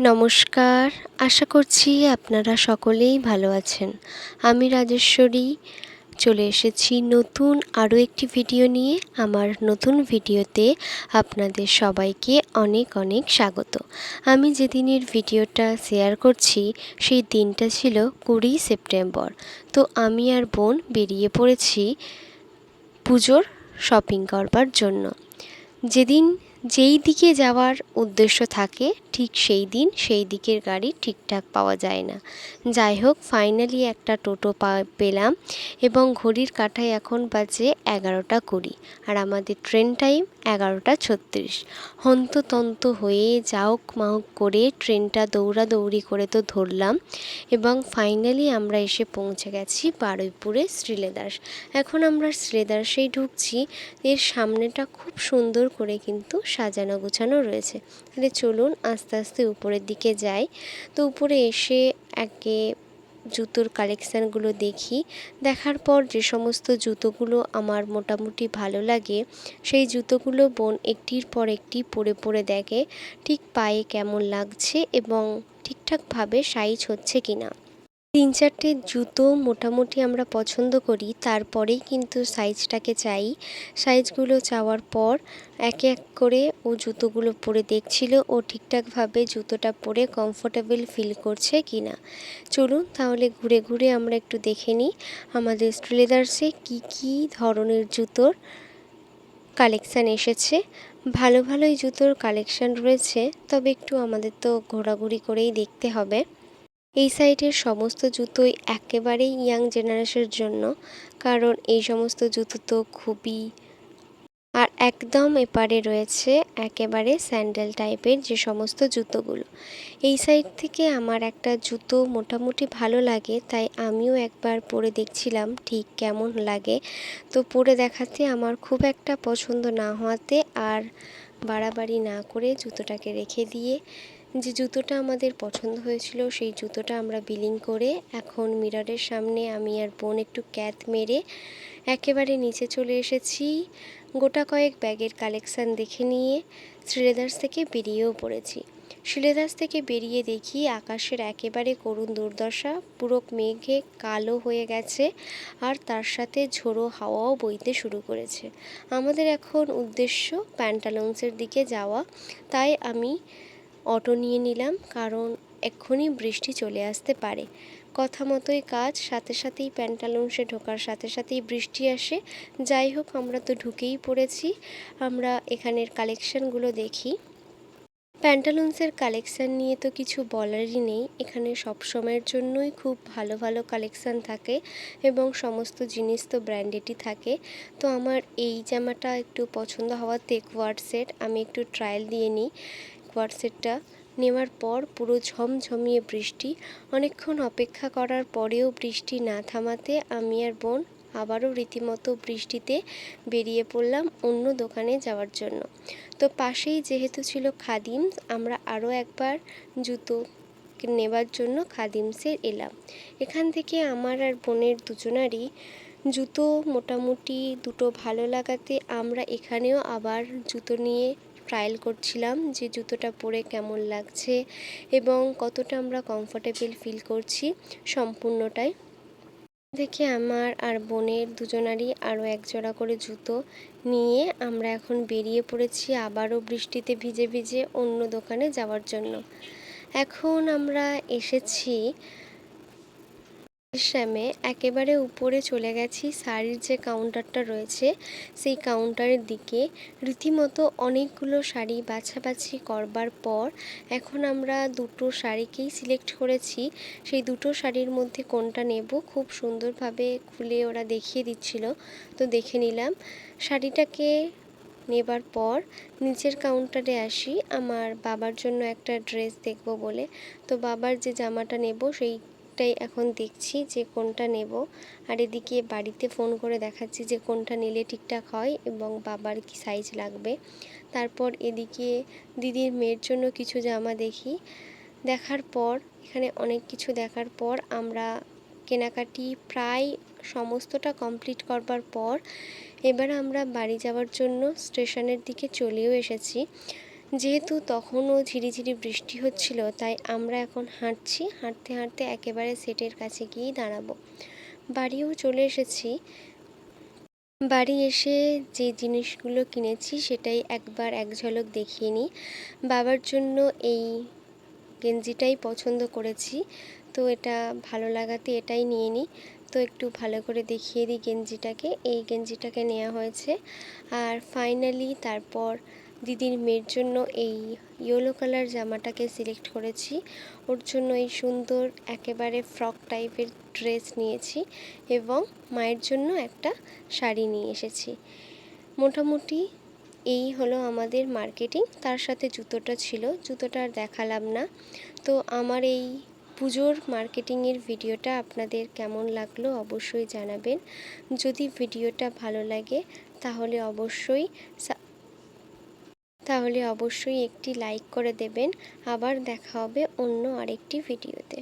নমস্কার। আশা করছি আপনারা সকলেই ভালো আছেন। আমি রাজেশ্বরী। চলে এসেছি নতুন আরও একটি ভিডিও নিয়ে। আমার নতুন ভিডিওতে আপনাদের সবাইকে অনেক অনেক স্বাগত। আমি যেদিনের ভিডিওটা শেয়ার করছি, সেই দিনটা ছিল কুড়ি সেপ্টেম্বর। তো আমি আর বোন বেরিয়ে পড়েছি পুজোর শপিং করবার জন্য। যেদিন যেই দিকে যাওয়ার উদ্দেশ্য থাকে, ঠিক সেই দিন সেই দিকের গাড়ি ঠিকঠাক পাওয়া যায় না। যাই হোক ফাইনালি একটা টোটো পা, পেলাম এবং ঘড়ির কাঁটায় এখন বাজে এগারোটা কুড়ি আর আমাদের ট্রেন টাইম এগারোটা ছত্রিশ। হন্ততন্ত হয়ে যাওক মাউক করে ট্রেনটা দৌড়াদৌড়ি করে তো ধরলাম এবং ফাইনালি আমরা এসে পৌঁছে গেছি বারুইপুরে শ্রীলেদার্স এখন আমরা শ্রীলেদার্সেই ঢুকছি, এর সামনেটা খুব সুন্দর করে কিন্তু সাজানো গোছানো রয়েছে। তাহলে চলুন আস্তে আস্তে উপরের দিকে যাই। তো উপরে এসে একে জুতোর কালেকশানগুলো দেখি। দেখার পর যে সমস্ত জুতোগুলো আমার মোটামুটি ভালো লাগে, সেই জুতোগুলো বোন একটির পর একটি পরে পরে দেখে, ঠিক পায়ে কেমন লাগছে এবং ঠিকঠাকভাবে সাইজ হচ্ছে কি না তিন চারটে জুতো মোটামুটি আমরা পছন্দ করি, তারপরেই কিন্তু সাইজটাকে চাই। সাইজগুলো চাওয়ার পর এক এক করে ও জুতোগুলো পরে দেখছিল ও ঠিকঠাকভাবে জুতোটা পরে কমফোর্টেবল ফিল করছে কি না চলুন তাহলে ঘুরে ঘুরে আমরা একটু দেখে নিই আমাদের স্ট্রিলেদার্সে কী কী ধরনের জুতোর কালেকশান এসেছে। ভালো ভালোই জুতোর কালেকশান রয়েছে, তবে একটু আমাদের তো ঘোরাঘুরি করেই দেখতে হবে। এই সাইডের সমস্ত জুতোই একেবারেই ইয়াং জেনারেশনের জন্য, কারণ এই সমস্ত জুতো তো খুবই আর একদম এপারে রয়েছে একেবারে স্যান্ডেল টাইপের যে সমস্ত জুতোগুলো। এই সাইড থেকে আমার একটা জুতো মোটামুটি ভালো লাগে, তাই আমিও একবার পরে দেখছিলাম ঠিক কেমন লাগে। তো পরে দেখাতে আমার খুব একটা পছন্দ না হওয়াতে আর বাড়াবাড়ি না করে জুতোটাকে রেখে দিয়ে যে জুতোটা আমাদের পছন্দ হয়েছিল, সেই জুতোটা আমরা বিলিং করে এখন মিররের সামনে আমি আর বোন একটু ক্যাথ মেরে একেবারে নিচে চলে এসেছি। গোটা কয়েক ব্যাগের কালেকশান দেখে নিয়ে শ্রীলেদার্স থেকে বেরিয়েও পড়েছি। শ্রীলেদার্স থেকে বেরিয়ে দেখি আকাশের একেবারে করুণ দুর্দশা, পুরো মেঘে কালো হয়ে গেছে আর তার সাথে ঝোড়ো হাওয়াও বইতে শুরু করেছে। আমাদের এখন উদ্দেশ্য প্যান্টালুন্সের দিকে যাওয়া। তাই আমি অটো নিয়ে নিলাম, কারণ এক্ষুনি বৃষ্টি চলে আসতে পারে। কথা মতোই কাজ, সাথে সাথেই প্যান্টালুন্সে ঢোকার সাথে সাথেই বৃষ্টি আসে। যাই হোক, আমরা তো ঢুকেই পড়েছি। আমরা এখানের কালেকশানগুলো দেখি। প্যান্টালুন্সের কালেকশান নিয়ে তো কিছু বলারই নেই। এখানে সব সময়ের জন্যই খুব ভালো ভালো কালেকশান থাকে এবং সমস্ত জিনিস তো ব্র্যান্ডেডই থাকে। তো আমার এই জামাটা একটু পছন্দ হওয়াতে কোয়ার সেট, আমি একটু ট্রায়াল দিয়ে নিই। কোয়ার সেটটা নেওয়ার পর পুরো ঝমঝমিয়ে বৃষ্টি। অনেকক্ষণ অপেক্ষা করার পরেও বৃষ্টি না থামাতে আমি আর বোন আবারও রীতিমতো বৃষ্টিতে বেরিয়ে পড়লাম অন্য দোকানে যাওয়ার জন্য। তো পাশেই যেহেতু ছিল খাদিমস আমরা আরও একবার জুতো নেবার জন্য খাদিমসে এলাম। এখান থেকে আমার আর বোনের দুজনারই জুতো মোটামুটি দুটো ভালো লাগাতে আমরা এখানেও আবার জুতো নিয়ে ট্রায়াল করছিলাম যে জুতোটা পরে কেমন লাগছে এবং কতটা আমরা কমফোর্টেবল ফিল করছি সম্পূর্ণটাই। দেখে আমার আর বোনের দুজনারই আরও এক জোড়া করে জুতো নিয়ে আমরা এখন বেরিয়ে পড়েছি আবারও বৃষ্টিতে ভিজে ভিজে অন্য দোকানে যাওয়ার জন্য। এখন আমরা এসেছি শ্যামে একেবারে উপরে চলে গেছি। শাড়ির যে কাউন্টারটা রয়েছে, সেই কাউন্টারের দিকে। রীতিমতো অনেকগুলো শাড়ি বাছাবাছি করবার পর এখন আমরা দুটো শাড়িকেই সিলেক্ট করেছি। সেই দুটো শাড়ির মধ্যে কোনটা নেব, খুব সুন্দরভাবে খুলে ওরা দেখিয়ে দিচ্ছিল। তো দেখে নিলাম, শাড়িটাকে নেবার পর নিচের কাউন্টারে আসি। আমার বাবার জন্য একটা ড্রেস দেখব বলে। তো বাবার যে জামাটা নেব, সেই একটাই এখন দেখছি যে কোনটা নেব। আর এদিকে বাড়িতে ফোন করে দেখাচ্ছি যে কোনটা নিলে ঠিকঠাক হয় এবং বাবার কি সাইজ লাগবে। তারপর এদিকে দিদির মেয়ের জন্য কিছু জামা দেখি। দেখার পর, এখানে অনেক কিছু দেখার পর আমরা কেনাকাটি প্রায় সমস্তটা কমপ্লিট করবার পর এবার আমরা বাড়ি যাওয়ার জন্য স্টেশনের দিকে চলেও এসেছি। যেহেতু তখনও ঝিরিঝিরি বৃষ্টি হচ্ছিল, তাই আমরা এখন হাঁটছি। হাঁটতে হাঁটতে একেবারে সেটের কাছে গিয়েই দাঁড়াবো। বাড়িও চলে এসেছি। বাড়ি এসে যে জিনিসগুলো কিনেছি, সেটাই একবার এক ঝলক দেখিয়ে নিই। বাবার জন্য এই গেঞ্জিটাই পছন্দ করেছি। তো এটা ভালো লাগাতে এটাই নিয়ে নিই। তো একটু ভালো করে দেখিয়ে দিই গেঞ্জিটাকে। এই গেঞ্জিটাকে নেওয়া হয়েছে। আর ফাইনালি তারপর দিদির মেয়ের জন্য এই ইয়েলো কালার জামাটাকে সিলেক্ট করেছি। ওর জন্য এই সুন্দর একেবারে ফ্রক টাইপের ড্রেস নিয়েছি এবং মায়ের জন্য একটা শাড়ি নিয়ে এসেছি। মোটামুটি এই হলো আমাদের মার্কেটিং তার সাথে জুতোটা ছিল, জুতোটা আর দেখালাম না। তো আমার এই পুজোর মার্কেটিংয়ের ভিডিওটা আপনাদের কেমন লাগল অবশ্যই জানাবেন। যদি ভিডিওটা ভালো লাগে তাহলে অবশ্যই তাহলে অবশ্যই একটি লাইক করে দেবেন। আবার দেখা হবে অন্য আরেকটি ভিডিওতে।